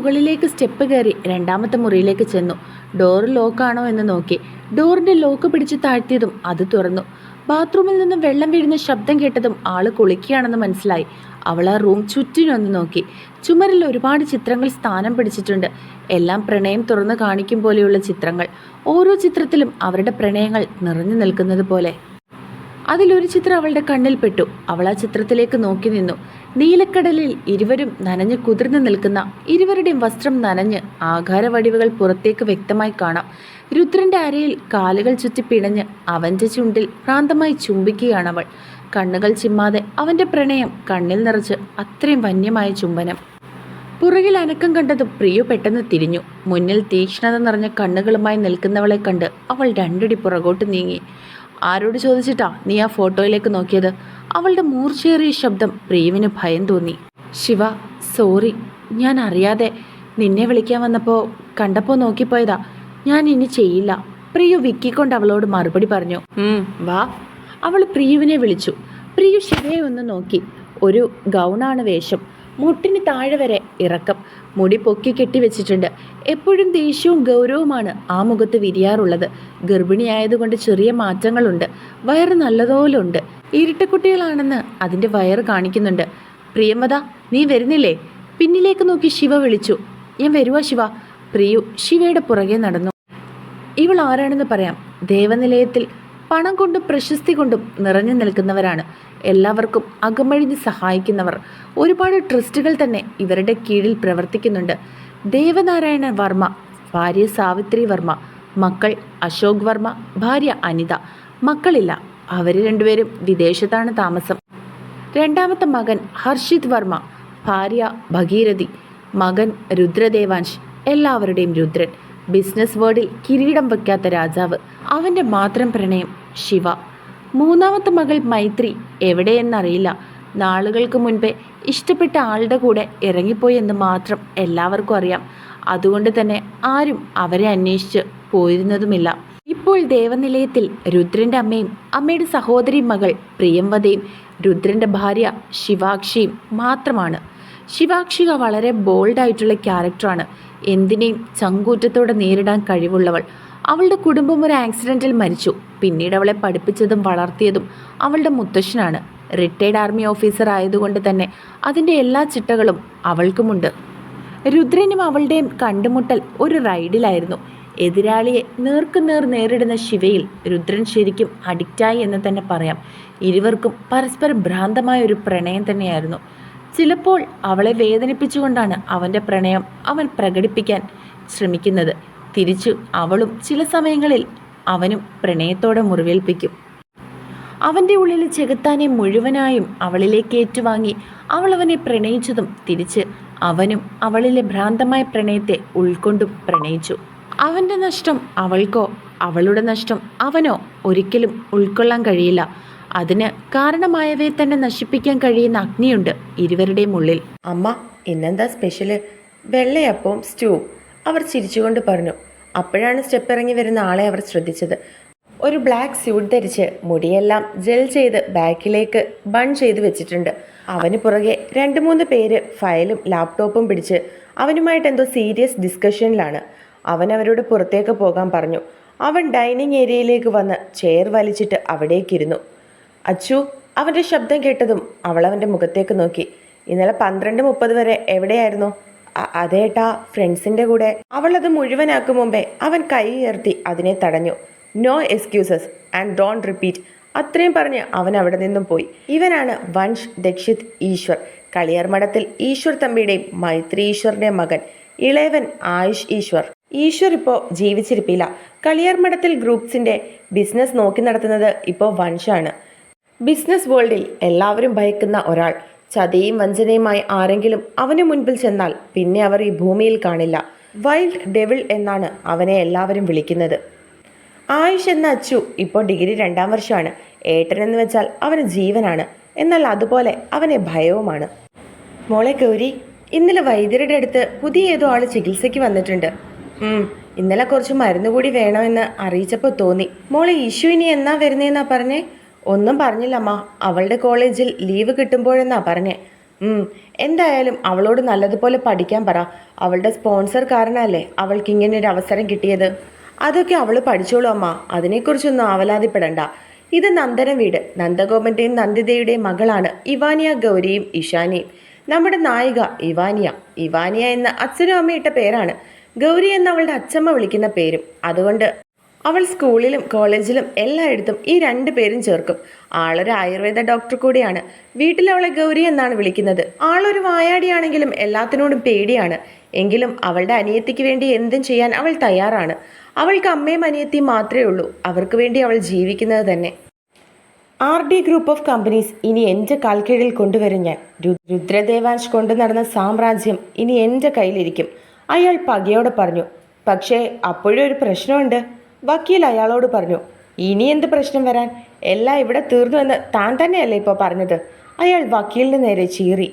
മുകളിലേക്ക് സ്റ്റെപ്പ് കയറി രണ്ടാമത്തെ മുറിയിലേക്ക് ചെന്നു. ഡോർ ലോക്കാണോ എന്ന് നോക്കി. ഡോറിന്റെ ലോക്ക് പിടിച്ച് താഴ്ത്തിയതും അത് തുറന്നു. ബാത്റൂമിൽ നിന്നും വെള്ളം വീഴുന്ന ശബ്ദം കേട്ടതും ആൾ കുളിക്കുകയാണെന്ന് മനസ്സിലായി. അവൾ ആ റൂം ചുറ്റിനൊന്ന് നോക്കി. ചുമരിൽ ഒരുപാട് ചിത്രങ്ങൾ സ്ഥാനം പിടിച്ചിട്ടുണ്ട്. എല്ലാം പ്രണയം തുറന്നു കാണിക്കും പോലെയുള്ള ചിത്രങ്ങൾ. ഓരോ ചിത്രത്തിലും അവരുടെ പ്രണയങ്ങൾ നിറഞ്ഞു നിൽക്കുന്നത് പോലെ. അതിലൊരു ചിത്രം അവളുടെ കണ്ണിൽപ്പെട്ടു അവൾ ആ ചിത്രത്തിലേക്ക് നോക്കി നിന്നു. നീലക്കടലിൽ ഇരുവരും നനഞ്ഞ് കുതിർന്നു നിൽക്കുന്ന ഇരുവരുടെയും വസ്ത്രം നനഞ്ഞ് ആകാരവടിവുകൾ പുറത്തേക്ക് വ്യക്തമായി കാണാം. രുദ്രന്റെ അരയിൽ കാലുകൾ ചുറ്റി പിണഞ്ഞ് അവന്റെ ചുണ്ടിൽ ഭ്രാന്തമായി ചുംബിക്കുകയാണ് അവൾ. കണ്ണുകൾ ചിമ്മാതെ അവന്റെ പ്രണയം കണ്ണിൽ നിറച്ച് അത്രയും വന്യമായ ചുംബനം. പുറകിൽ അനക്കം കണ്ടത് പ്രിയു പെട്ടെന്ന് തിരിഞ്ഞു. മുന്നിൽ തീക്ഷ്ണത നിറഞ്ഞ കണ്ണുകളുമായി നിൽക്കുന്നവളെ കണ്ട് അവൾ രണ്ടടി പുറകോട്ട് നീങ്ങി. ആരോട് ചോദിച്ചിട്ടാ നീ ആ ഫോട്ടോയിലേക്ക് നോക്കിയത്? അവളുടെ മൂർച്ചയേറിയ ശബ്ദം പ്രിയുവിന് ഭയം തോന്നി. ശിവ സോറി ഞാൻ അറിയാതെ നിന്നെ വിളിക്കാൻ വന്നപ്പോൾ കണ്ടപ്പോൾ നോക്കിപ്പോയതാ. ഞാൻ ഇനി ചെയ്യില്ല. പ്രിയു വിക്കിക്കൊണ്ട് അവളോട് മറുപടി പറഞ്ഞു. വാ. അവൾ പ്രിയുവിനെ വിളിച്ചു. പ്രിയു ശിവയെ ഒന്ന് നോക്കി. ഒരു ഗൗണാണ് വേഷം. മുട്ടിന് താഴെ വരെ ഇറക്കം. മുടി പൊക്കി കെട്ടി വെച്ചിട്ടുണ്ട്. എപ്പോഴും ദേഷ്യവും ഗൗരവമാണ് ആ മുഖത്ത് വിരിയാറുള്ളത്. ഗർഭിണിയായതുകൊണ്ട് ചെറിയ മാറ്റങ്ങളുണ്ട്. വയറ് നല്ലതുപോലെ ഉണ്ട് ഇരട്ടക്കുട്ടികളാണെന്ന് അതിന്റെ വയറ് കാണിക്കുന്നുണ്ട്. പ്രിയമത നീ വരുന്നില്ലേ? പിന്നിലേക്ക് നോക്കി ശിവ വിളിച്ചു. ഞാൻ വരുവാ ശിവ. പ്രിയു ശിവയുടെ പുറകെ നടന്നു. ഇവൾ ആരാണെന്ന് പറയാം. ദേവനിലയത്തിൽ പണം കൊണ്ടും പ്രശസ്തി കൊണ്ടും നിറഞ്ഞു നിൽക്കുന്നവരാണ്. എല്ലാവർക്കും അകമഴിഞ്ഞ് സഹായിക്കുന്നവർ. ഒരുപാട് ട്രസ്റ്റുകൾ തന്നെ ഇവരുടെ കീഴിൽ പ്രവർത്തിക്കുന്നുണ്ട്. ദേവനാരായണ വർമ്മ ഭാര്യ സാവിത്രി വർമ്മ മക്കൾ അശോക് വർമ്മ ഭാര്യ അനിത. മക്കളില്ല അവർ രണ്ടുപേരും വിദേശത്താണ് താമസം. രണ്ടാമത്തെ മകൻ ഹർഷിത് വർമ്മ ഭാര്യ ഭഗീരഥി. മകൻ രുദ്രദേവാൻഷ് എല്ലാവരുടെയും രുദ്രൻ. ബിസിനസ് വേർഡിൽ കിരീടം വയ്ക്കാത്ത രാജാവ്. അവന്റെ മാത്രം പ്രണയം ശിവ. മൂന്നാമത്തെ മകൾ മൈത്രി എവിടെയെന്നറിയില്ല. നാളുകൾക്ക് മുൻപേ ഇഷ്ടപ്പെട്ട ആളുടെ കൂടെ ഇറങ്ങിപ്പോയി എന്ന് മാത്രം എല്ലാവർക്കും അറിയാം. അതുകൊണ്ട് തന്നെ ആരും അവരെ അന്വേഷിച്ച് പോയിരുന്നതുമില്ല. ഇപ്പോൾ ദേവനിലയത്തിൽ രുദ്രന്റെ അമ്മയും അമ്മയുടെ സഹോദരി മകൾ പ്രിയംവതയും രുദ്രന്റെ ഭാര്യ ശിവാക്ഷിയും മാത്രമാണ്. ശിവാക്ഷിക വളരെ ബോൾഡായിട്ടുള്ള ക്യാരക്ടറാണ്. എന്തിനേയും ചങ്കൂറ്റത്തോടെ നേരിടാൻ കഴിവുള്ളവൾ. അവളുടെ കുടുംബം ഒരു ആക്സിഡന്റിൽ മരിച്ചു. പിന്നീട് അവളെ പഠിപ്പിച്ചതും വളർത്തിയതും അവളുടെ മുത്തശ്ശനാണ്. റിട്ടയർഡ് ആർമി ഓഫീസർ ആയതുകൊണ്ട് തന്നെ അതിന്റെ എല്ലാ ചിട്ടകളും അവൾക്കുമുണ്ട്. രുദ്രനും അവളുടെയും കണ്ടുമുട്ടൽ ഒരു റൈഡിലായിരുന്നു. എതിരാളിയെ നേർക്കുനേർ നേരിടുന്ന ശിവയിൽ രുദ്രൻ ശരിക്കും അഡിക്റ്റായി എന്ന് തന്നെ പറയാം. ഇരുവർക്കും പരസ്പരം ഭ്രാന്തമായ ഒരു പ്രണയം തന്നെയായിരുന്നു. ചിലപ്പോൾ അവളെ വേദനിപ്പിച്ചുകൊണ്ടാണ് അവന്റെ പ്രണയം അവൻ പ്രകടിപ്പിക്കാൻ ശ്രമിക്കുന്നത്. തിരിച്ചു അവളും ചില സമയങ്ങളിൽ അവനും പ്രണയത്തോടെ മുറിവേൽപ്പിക്കും. അവന്റെ ഉള്ളിൽ ചെകുത്താനെ മുഴുവനായും അവളിലേക്ക് ഏറ്റുവാങ്ങി അവൾ അവനെ പ്രണയിച്ചതും തിരിച്ച് അവനും അവളിലെ ഭ്രാന്തമായ പ്രണയത്തെ ഉൾക്കൊണ്ടും പ്രണയിച്ചു. അവന്റെ നഷ്ടം അവൾക്കോ അവളുടെ നഷ്ടം അവനോ ഒരിക്കലും ഉൾക്കൊള്ളാൻ കഴിയില്ല. അതിന് കാരണമായവയെ തന്നെ നശിപ്പിക്കാൻ കഴിയുന്ന അഗ്നിയുണ്ട് ഇരുവരുടെയും ഉള്ളിൽ അമ്മ ഇന്നെന്താ സ്പെഷ്യൽ വെള്ളയപ്പവും സ്റ്റൂ അവർ ചിരിച്ചുകൊണ്ട് പറഞ്ഞു അപ്പോഴാണ് സ്റ്റെപ്പ് ഇറങ്ങി വരുന്ന ആളെ അവർ ശ്രദ്ധിച്ചത്. ഒരു ബ്ലാക്ക് സ്യൂട്ട് ധരിച്ച് മുടിയെല്ലാം ജെൽ ചെയ്ത് ബാക്കിലേക്ക് ബൺ ചെയ്ത് വെച്ചിട്ടുണ്ട്. അവന് പുറകെ രണ്ട് മൂന്ന് പേര് ഫയലും ലാപ്ടോപ്പും പിടിച്ച് അവനുമായിട്ട് എന്തോ സീരിയസ് ഡിസ്കഷനിലാണ്. അവൻ അവരോട് പുറത്തേക്ക് പോകാൻ പറഞ്ഞു. അവൻ ഡൈനിങ് ഏരിയയിലേക്ക് വന്ന് ചെയർ വലിച്ചിട്ട് അവിടേക്കിരുന്നു. അച്ചു അവന്റെ ശബ്ദം കേട്ടതും അവൾ അവന്റെ മുഖത്തേക്ക് നോക്കി. ഇന്നലെ പന്ത്രണ്ട് മുപ്പത് വരെ എവിടെയായിരുന്നു? "അ- അതേട്ടാ ഫ്രണ്ട്സിന്റെ കൂടെ. അവൾ അത് മുഴുവനാക്കും മുമ്പേ അവൻ കൈ ഉയർത്തി അതിനെ തടഞ്ഞു. No excuses and don't repeat അത്രയും പറഞ്ഞ് അവൻ അവിടെ നിന്നും പോയി. ഇവനാണ് വൻഷ് ദക്ഷിത് ഈശ്വർ. കളിയർമഠത്തിൽ ഈശ്വർ തമ്പിയുടെയും മൈത്രി ഈശ്വറിന്റെ മകൻ. ഇളയവൻ ആയുഷ് ഈശ്വർ. ഈശ്വർ ഇപ്പോൾ ജീവിച്ചിരിപ്പില്ല. കളിയർമഠത്തിൽ ഗ്രൂപ്പ്സിന്റെ ബിസിനസ് നോക്കി നടത്തുന്നത് ഇപ്പോൾ വൻഷാണ്. ബിസിനസ് വേൾഡിൽ എല്ലാവരും ഭയക്കുന്ന ഒരാൾ. ചതിയും വഞ്ചനയുമായി ആരെങ്കിലും അവന് മുൻപിൽ ചെന്നാൽ പിന്നെ അവർ ഈ ഭൂമിയിൽ കാണില്ല. വൈൽഡ് ഡെവിൾ എന്നാണ് അവനെ എല്ലാവരും വിളിക്കുന്നത്. ആയുഷ് എന്ന അച്ചു ഇപ്പോൾ ഡിഗ്രി രണ്ടാം വർഷമാണ്. ഏട്ടൻ എന്ന് വെച്ചാൽ അവന് ജീവനാണ്. എന്നാൽ അതുപോലെ അവനെ ഭയവുമാണ്. മോളെ ഗൗരി ഇന്നലെ വൈദ്യരുടെ അടുത്ത് പുതിയ ഏതോ ആൾ ചികിത്സയ്ക്ക് വന്നിട്ടുണ്ട്. ഇന്നലെ കുറച്ച് മരുന്ന് കൂടി വേണമെന്ന് അറിയിച്ചപ്പോൾ തോന്നി. മോളെ ഇഷ്യൂ ഇനി എന്നാ വരുന്നേന്നാ പറഞ്ഞേ? ഒന്നും പറഞ്ഞില്ലമ്മ. അവളുടെ കോളേജിൽ ലീവ് കിട്ടുമ്പോഴെന്നാ പറഞ്ഞേ. എന്തായാലും അവളോട് നല്ലതുപോലെ പഠിക്കാൻ പറ. അവളുടെ സ്പോൺസർ കാരണമല്ലേ അവൾക്ക് ഇങ്ങനെ ഒരു അവസരം കിട്ടിയത്. അതൊക്കെ അവൾ പഠിച്ചോളൂ അമ്മ. അതിനെക്കുറിച്ചൊന്നും ആവലാതിപ്പെടണ്ട. ഇത് നന്ദന വീട്. നന്ദഗോപന്റെയും നന്ദിതയുടെയും മകളാണ് ഇവാനിയ ഗൗരിയും ഇഷാനിയും. നമ്മുടെ നായിക ഇവാനിയ. ഇവാനിയ എന്ന അച്ഛനും അമ്മയിട്ട പേരാണ്. ഗൗരി എന്ന അവളുടെ അച്ഛമ്മ വിളിക്കുന്ന പേരും. അതുകൊണ്ട് അവൾ സ്കൂളിലും കോളേജിലും എല്ലായിടത്തും ഈ രണ്ട് പേരും ചേർക്കും. ആളൊരു ആയുർവേദ ഡോക്ടർ കൂടിയാണ്. വീട്ടിൽ അവളെ ഗൗരി എന്നാണ് വിളിക്കുന്നത്. ആളൊരു വായാടിയാണെങ്കിലും എല്ലാത്തിനോടും പേടിയാണ്. എങ്കിലും അവളുടെ അനിയത്തിക്ക് വേണ്ടി എന്തും ചെയ്യാൻ അവൾ തയ്യാറാണ്. അവൾക്ക് അമ്മയും അനിയത്തിയും മാത്രമേ ഉള്ളൂ. അവർക്ക് വേണ്ടി അവൾ ജീവിക്കുന്നത് തന്നെ. R D group of companies ഇനി എന്റെ കാൽക്കീഴിൽ കൊണ്ടുവരും ഞാൻ. രുദ്രദേവാൻഷ് കൊണ്ടു നടന്ന സാമ്രാജ്യം ഇനി എന്റെ കയ്യിലിരിക്കും. അയാൾ പകയോടെ പറഞ്ഞു പക്ഷേ അപ്പോഴും ഒരു പ്രശ്നമുണ്ട്. വക്കീൽ അയാളോട് പറഞ്ഞു ഇനി എന്ത് പ്രശ്നം വരാൻ? എല്ലാം ഇവിടെ തീർന്നു എന്ന് താൻ തന്നെയല്ലേ ഇപ്പോൾ പറഞ്ഞത്? അയാൾ വക്കീലിന് നേരെ ചീറി.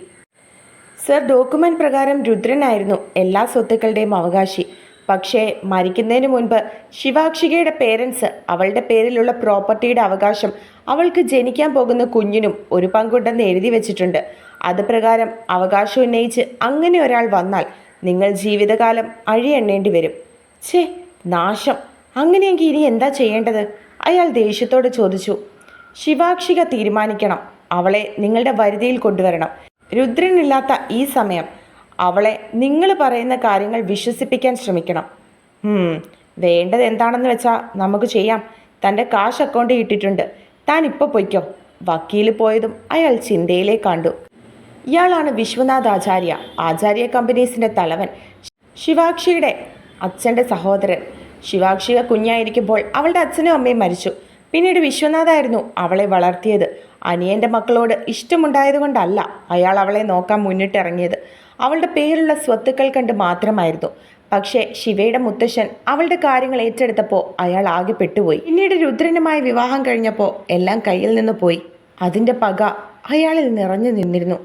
സർ ഡോക്യുമെന്റ് പ്രകാരം രുദ്രനായിരുന്നു എല്ലാ സ്വത്തുക്കളുടെയും അവകാശി. പക്ഷേ മരിക്കുന്നതിന് മുൻപ് ശിവാക്ഷികയുടെ പേരൻസ് അവളുടെ പേരിലുള്ള പ്രോപ്പർട്ടിയുടെ അവകാശം അവൾക്ക് ജനിക്കാൻ പോകുന്ന കുഞ്ഞിനും ഒരു പങ്കുണ്ടെന്ന് എഴുതി വെച്ചിട്ടുണ്ട്. അത് പ്രകാരം അവകാശം ഉന്നയിച്ച് അങ്ങനെ ഒരാൾ വന്നാൽ നിങ്ങൾ ജീവിതകാലം അഴിയെണ്ണേണ്ടി വരും. ഛേ നാശം. അങ്ങനെയെങ്കിൽ ഇനി എന്താ ചെയ്യേണ്ടത്? അയാൾ ദേഷ്യത്തോട് ചോദിച്ചു. ശിവാക്ഷിക തീരുമാനിക്കണം. അവളെ നിങ്ങളുടെ വരുതിയിൽ കൊണ്ടുവരണം. രുദ്രനില്ലാത്ത ഈ സമയം അവളെ നിങ്ങൾ പറയുന്ന കാര്യങ്ങൾ വിശ്വസിപ്പിക്കാൻ ശ്രമിക്കണം. വേണ്ടത് എന്താണെന്ന് വെച്ചാൽ നമുക്ക് ചെയ്യാം. തന്റെ കാശ് അക്കൗണ്ട് ഇട്ടിട്ടുണ്ട്. താൻ ഇപ്പോൾ പൊയ്ക്കോ. വക്കീൽ പോയതും അയാൾ ചിന്തയിലേ കണ്ടു. ഇയാളാണ് വിശ്വനാഥ് ആചാര്യ. ആചാര്യ കമ്പനീസിന്റെ തലവൻ. ശിവാക്ഷിയുടെ അച്ഛന്റെ സഹോദരൻ. ശിവാക്ഷിക കുഞ്ഞായിരിക്കുമ്പോൾ അവളുടെ അച്ഛനും അമ്മയും മരിച്ചു. പിന്നീട് വിശ്വനാഥായിരുന്നു അവളെ വളർത്തിയത്. അനിയന്റെ മക്കളോട് ഇഷ്ടമുണ്ടായതുകൊണ്ടല്ല അയാൾ അവളെ നോക്കാൻ മുന്നിട്ടിറങ്ങിയത്. അവളുടെ പേരുള്ള സ്വത്തുക്കൾ കണ്ട് മാത്രമായിരുന്നു. പക്ഷേ ശിവയുടെ മുത്തശ്ശൻ അവളുടെ കാര്യങ്ങൾ ഏറ്റെടുത്തപ്പോൾ അയാൾ ആകെ പെട്ടുപോയി. പിന്നീട് രുദ്രനുമായി വിവാഹം കഴിഞ്ഞപ്പോൾ എല്ലാം കയ്യിൽ നിന്ന് പോയി. അതിന്റെ പക അയാളിൽ നിറഞ്ഞു നിന്നിരുന്നു.